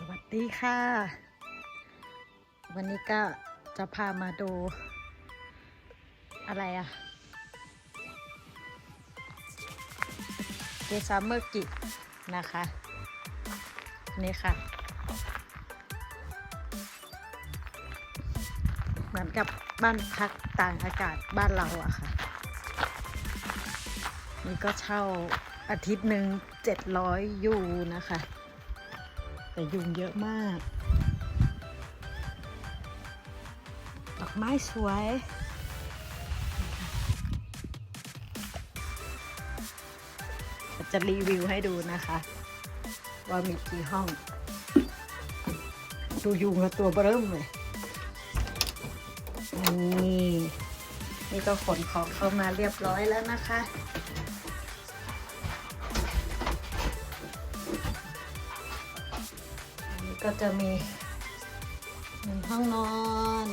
สวัสดีค่ะ วันนี้ก็จะพามาดู อะไรอะเกซัมเมอร์กินะคะ นี่ค่ะ เหมือนกับบ้านพักต่างอากาศบ้านเราอะค่ะ นี่ก็เช่าอาทิตย์หนึ่งเจ็ดร้อยยูนะคะ แต่ยุงเยอะมาก ดอกไม้สวยจะรีวิวให้ดูนะคะ ว่ามีกี่ห้อง ดูยุงกับตัวเบิ่มเลยนี่นี่ก็ขนของเข้ามาเรียบร้อยแล้วนะคะ ก็จะมีหนึ่งห้องนอน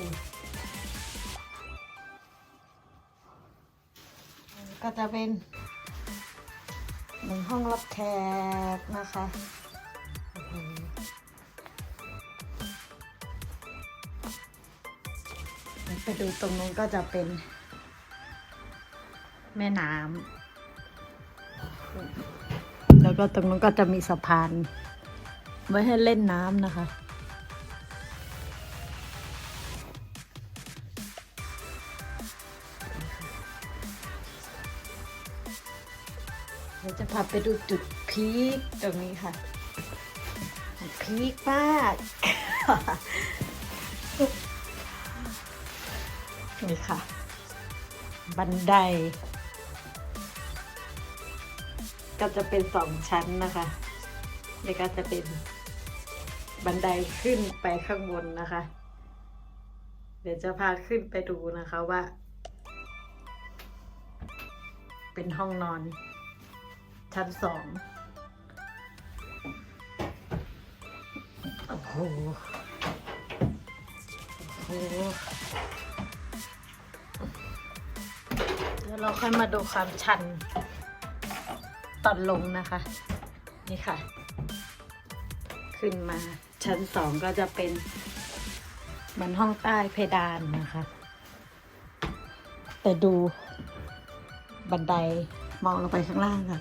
ก็จะเป็นหนึ่งห้องรับแขกนะคะไปดูตรงนู้นก็จะเป็น แม่น้ำแล้วก็ตรงนู้นก็จะมีสะพาน ไว้ให้เล่นน้ำนะคะ เดี๋ยวจะพาไปดูจุดพีคตรงนี้ค่ะ พีคมากนี่ค่ะ บันได ก็จะเป็นสองชั้นนะคะ นี่ก็จะเป็นบันไดขึ้นไปข้างบนนะคะ เดี๋ยวจะพาขึ้นไปดูนะคะว่า เป็นห้องนอนชั้นสองโอ้โหโอ้โหเดี๋ยวเราค่อยมาดูความชันตอนลงนะคะ นี่ค่ะ ขึ้นมา ชั้นสองก็จะเป็นเหมือนห้องใต้เพดานนะคะ แต่ดูบันไดมองลงไปข้างล่างค่ะ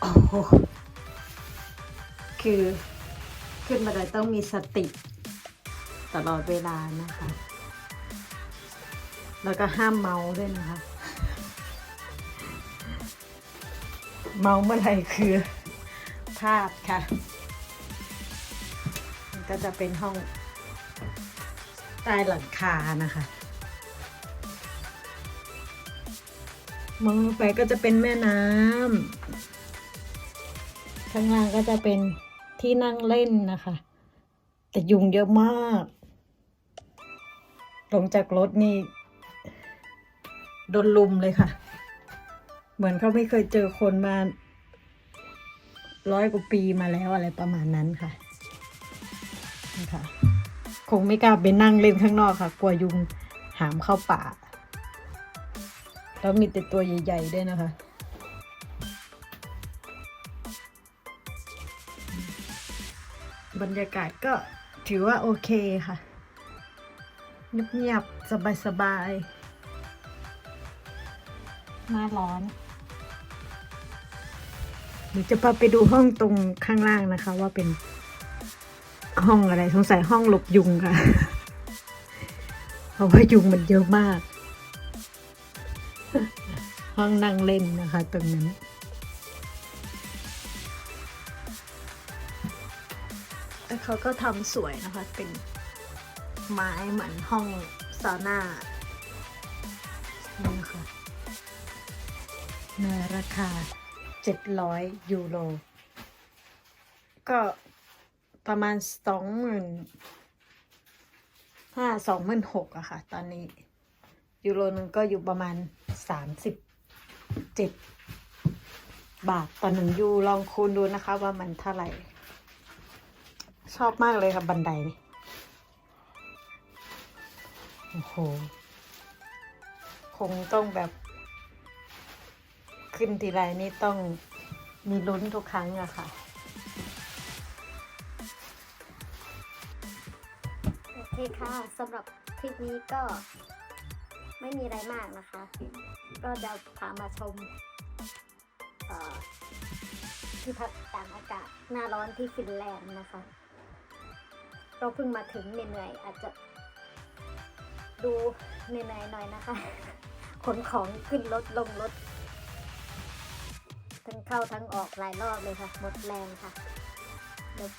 โอ้โหคือขึ้นบันไดต้องมีสติ ตลอดเวลานะคะ แล้วก็ห้ามเมาด้วยนะคะ เมาเมื่อไหร่คือพลาดค่ะ ก็จะเป็นห้องใต้หลังคานะคะ มองลงไปก็จะเป็นแม่น้ำข้างล่างก็จะเป็นที่นั่งเล่นนะคะ แต่ยุงเยอะมาก ลงจากรถนี่โดนลุมเลยค่ะ เหมือนเขาไม่เคยเจอคนมาร้อยกว่าปีมาแล้วอะไรประมาณนั้นค่ะ คะคงไม่กล้าไปนั่งเล่นข้างนอกค่ะ กลัวยุงหามเข้าป่า แล้วมีแต่ตัวใหญ่ๆด้วยนะคะ บรรยากาศก็ถือว่าโอเคค่ะเงียบๆสบายๆหน้าร้อนเดี๋ยวจะพาไปดูห้องตรงข้างล่างนะคะว่าเป็น ห้องอะไร สงสัยห้องหลบยุงค่ะ เพราะว่ายุงมันเยอะมาก ห้องนั่งเล่นนะคะตรงนั้นแล้วเขาก็ทำสวยนะคะ เป็นไม้เหมือนห้องซาวน่านี่นะคะในราคา 700 ยูโรก็ ประมาณสองหมื่นห้าสองหมื่นหกอะค่ะ ตอนนี้ ยูโรหนึ่งก็อยู่ประมาณสามสิบเจ็ดบาทต่อหนึ่งยูลองคูณดูนะคะ ว่ามันเท่าไหร่ ชอบมากเลยค่ะ บันไดนี่โอ้โห คงต้องแบบ ขึ้นทีไรนี่ต้องมีลุ้นทุกครั้งอะค่ะ เคค่ะสำหรับคลิปนี้ก็ไม่มีอะไรมากนะคะ ก็จะพามาชมเอ่อที่พักตากอากาศหน้าร้อนที่ฟินแลนด์นะคะ เราเพิ่งมาถึงเหนื่อยๆอาจจะดูเหนื่อยๆหน่อยนะคะ ขนของขึ้นรถลงรถ ทั้งเข้าทั้งออกหลายรอบเลยค่ะ หมดแรงค่ะ เดี๋ยว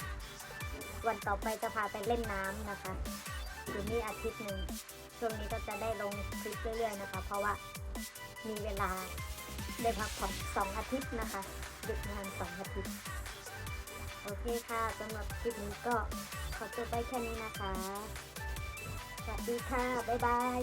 วันต่อไปจะพาไปเล่นน้ำนะคะอยู่นี่อาทิตย์หนึ่งช่วงนี้ก็จะได้ลงคลิปเรื่อยๆนะคะ เพราะว่ามีเวลาได้พักผ่อนสองอาทิตย์นะคะหยุดงานสองอาทิตย์ โอเคค่ะสำหรับคลิปนี้ก็ขอจบไปแค่นี้นะคะ สวัสดีค่ะ บ๊ายบาย